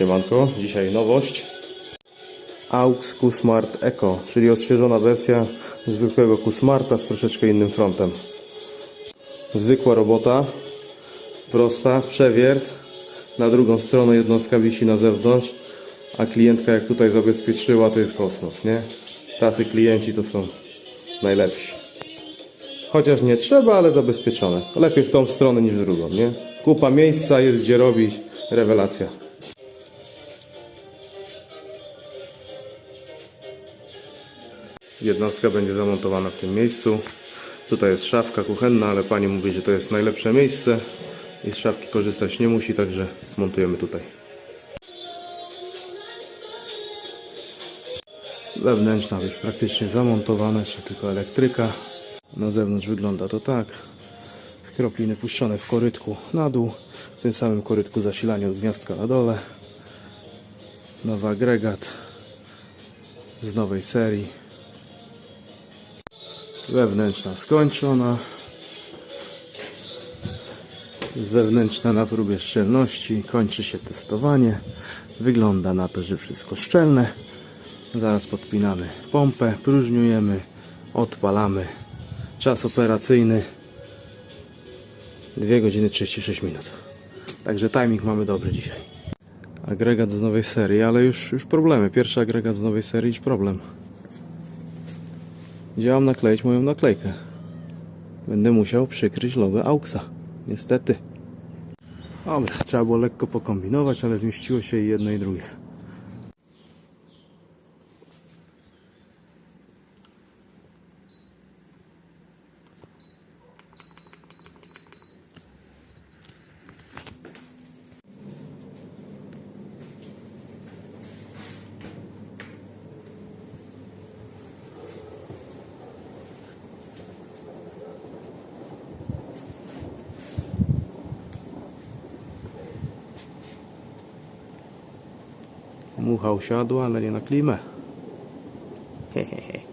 Siemanko, dzisiaj nowość. AUX Q-Smart Eco, czyli odświeżona wersja zwykłego Q-Smarta z troszeczkę innym frontem. Zwykła robota, prosta, przewiert. Na drugą stronę jednostka wisi na zewnątrz, a klientka jak tutaj zabezpieczyła, to jest kosmos, nie? Tacy klienci to są najlepsi. Chociaż nie trzeba, ale zabezpieczone. Lepiej w tą stronę niż w drugą, nie? Kupa miejsca, jest gdzie robić, rewelacja. Jednostka będzie zamontowana w tym miejscu. Tutaj jest szafka kuchenna, ale pani mówi, że to jest najlepsze miejsce i z szafki korzystać nie musi, także montujemy tutaj. Wewnętrzna już praktycznie zamontowana, jeszcze tylko elektryka. Na zewnątrz wygląda to tak. Kropliny puszczone w korytku na dół. W tym samym korytku zasilanie od gniazdka na dole. Nowy agregat z nowej serii. Wewnętrzna skończona. Zewnętrzna na próbie szczelności. Kończy się testowanie. Wygląda na to, że wszystko szczelne. Zaraz podpinamy pompę, próżniujemy, odpalamy. Czas operacyjny 2 godziny 36 minut. Także timing mamy dobry dzisiaj. Agregat z nowej serii, ale już, już problemy. Pierwszy agregat z nowej serii już problem. Gdzie mam nakleić moją naklejkę? Będę musiał przykryć logo AUXa. Niestety. Dobra, trzeba było lekko pokombinować, ale zmieściło się i jedno i drugie. Mucha usiadła, ale nie na klimę. Hehehe.